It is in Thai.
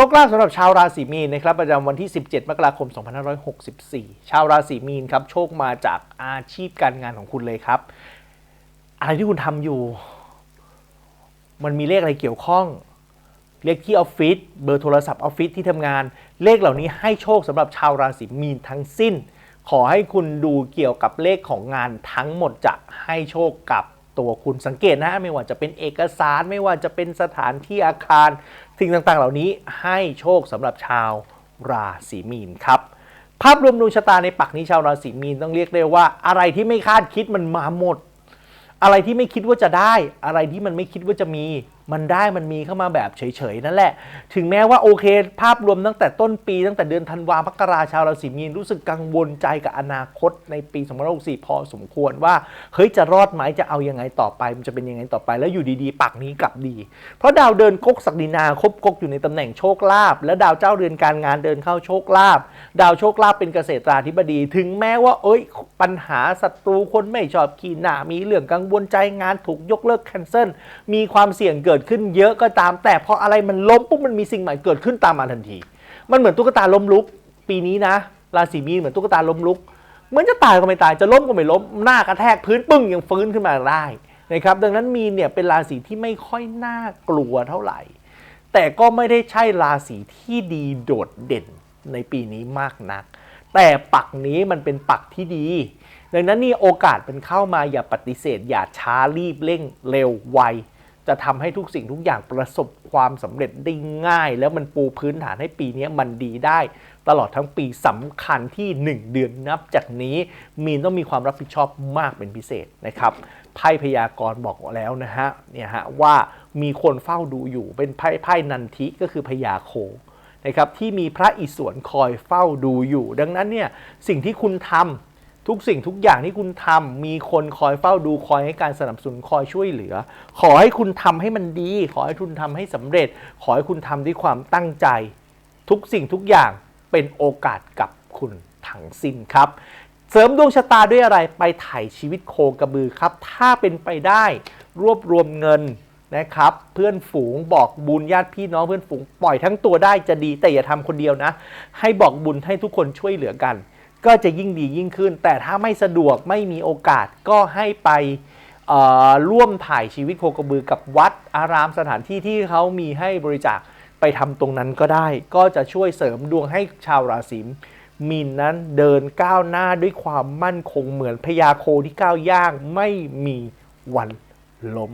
ชคลาภสำหรับชาวราศีมีนนะครับประจำวันที่ 17 มกราคม 2564 ชาวราศีมีนครับโชคมาจากอาชีพการงานของคุณเลยครับ อะไรที่คุณทำอยู่ มันมีเลขอะไรเกี่ยวข้อง เลขที่ออฟฟิศเบอร์โทรศัพท์ออฟฟิศที่ทำงาน เลขเหล่านี้ให้โชคสำหรับชาวราศีมีนทั้งสิ้น ขอให้คุณดูเกี่ยวกับเลขของงานทั้งหมดจะให้โชคกับ ตัวคุณสังเกตนะไม่ว่าจะเป็นเอกสารไม่ว่าจะเป็นสถานที่อาคารสิ่งต่างๆ เหล่านี้ให้โชคสำหรับชาวราศีมีนครับ ภาพรวมดวงชะตาในปักนี้ชาวราศีมีนต้องเรียกได้ว่า อะไรที่ไม่คาดคิดมันมาหมด อะไรที่ไม่คิดว่าจะได้ อะไรที่มันไม่คิดว่าจะมี มันได้มันมีเข้ามาแบบเฉยๆนั่นแหละ ถึงแม้ว่าโอเค ภาพรวมตั้งแต่ต้นปีตั้งแต่เดือนธันวาคมกราชาวราศีมีนรู้สึกกังวลใจกับอนาคตในปี2564พอสมควรว่าเฮ้ยจะรอดไหมจะเอายังไงต่อไป มันจะเป็นยังไงต่อไปแล้วอยู่ดีๆ ปักนี้กลับดี เพราะดาวเดินกกศักดินาคบกกอยู่ในตำแหน่งโชคลาภและดาวเจ้าเรือนการงานเดินเข้าโชคลาภดาวโชคลาภเป็นเกษตราธิบดี ถึงแม้ว่า เอ้ย ปัญหาศัตรูคนไม่ชอบขี้หน้ามีเรื่องกังวลใจงานถูกยกเลิกแคนเซิลมีความเสี่ยงเกิดขึ้นเยอะก็ตาม แต่พออะไรมันล้มปุ๊บมันมีสิ่งใหม่เกิดขึ้นตามมาทันที มันเหมือนตุ๊กตาล้มลุก ปีนี้นะราศีมีนเหมือนตุ๊กตาล้มลุกเหมือนจะตายก็ไม่ตายจะล้มก็ไม่ล้มหน้ากระแทกพื้นปึ้งยังฟื้นขึ้นมาได้นะครับดังนั้นมีนเนี่ยเป็นราศีที่ไม่ค่อยน่ากลัวเท่าไหร่ แต่ก็ไม่ได้ใช่ราศีที่ดีโดดเด่นในปีนี้มากนัก แต่ปักนี้มันเป็นปักที่ดี ดังนั้นนี่โอกาสเป็นเข้ามาอย่าปฏิเสธ อย่าช้ารีบเร่งเร็วไว จะทำให้ทุกสิ่งทุกอย่างประสบความสำเร็จได้ง่าย แล้วมันปูพื้นฐานให้ปีนี้มันดีได้ ตลอดทั้งปีสำคัญที่ 1 เดือนนับจากนี้ มีนต้องมีความรับผิดชอบมากเป็นพิเศษนะครับไพ่พยากรณ์บอกแล้วนะฮะเนี่ยฮะว่ามีคนเฝ้าดูอยู่เป็นไพ่ไพ่นันทิก็คือพญาโคนะครับที่มีพระอิศวรคอยเฝ้าดูอยู่ ดังนั้นเนี่ยสิ่งที่คุณทำ ทุกสิ่งทุกอย่างที่คุณทำมีคนคอยเฝ้าดูคอยให้การสนับสนุนคอยช่วยเหลือ ขอให้คุณทำให้มันดี ขอให้คุณทำให้สำเร็จ ขอให้คุณทำด้วยความตั้งใจ ทุกสิ่งทุกอย่างเป็นโอกาสกับคุณทั้งสิ้นครับ เสริมดวงชะตาด้วยอะไรไปถ่ายชีวิตโคกระบือครับ ถ้าเป็นไปได้รวบรวมเงินนะครับเพื่อนฝูงบอกบุญญาติพี่น้องเพื่อนฝูงปล่อยทั้งตัวได้จะดีแต่อย่าทำคนเดียวนะ ให้บอกบุญให้ทุกคนช่วยเหลือกัน ก็จะยิ่งดียิ่งขึ้น แต่ถ้าไม่สะดวกไม่มีโอกาสก็ให้ไปร่วมถ่ายชีวิตโคกระบือกับวัดอารามสถานที่ที่เขามีให้บริจาคไปทำตรงนั้นก็ได้ ก็จะช่วยเสริมดวงให้ชาวราศีมีนนั้นเดินก้าวหน้าด้วยความมั่นคงเหมือนพญาโคที่ก้าวย่างไม่มีวันล้ม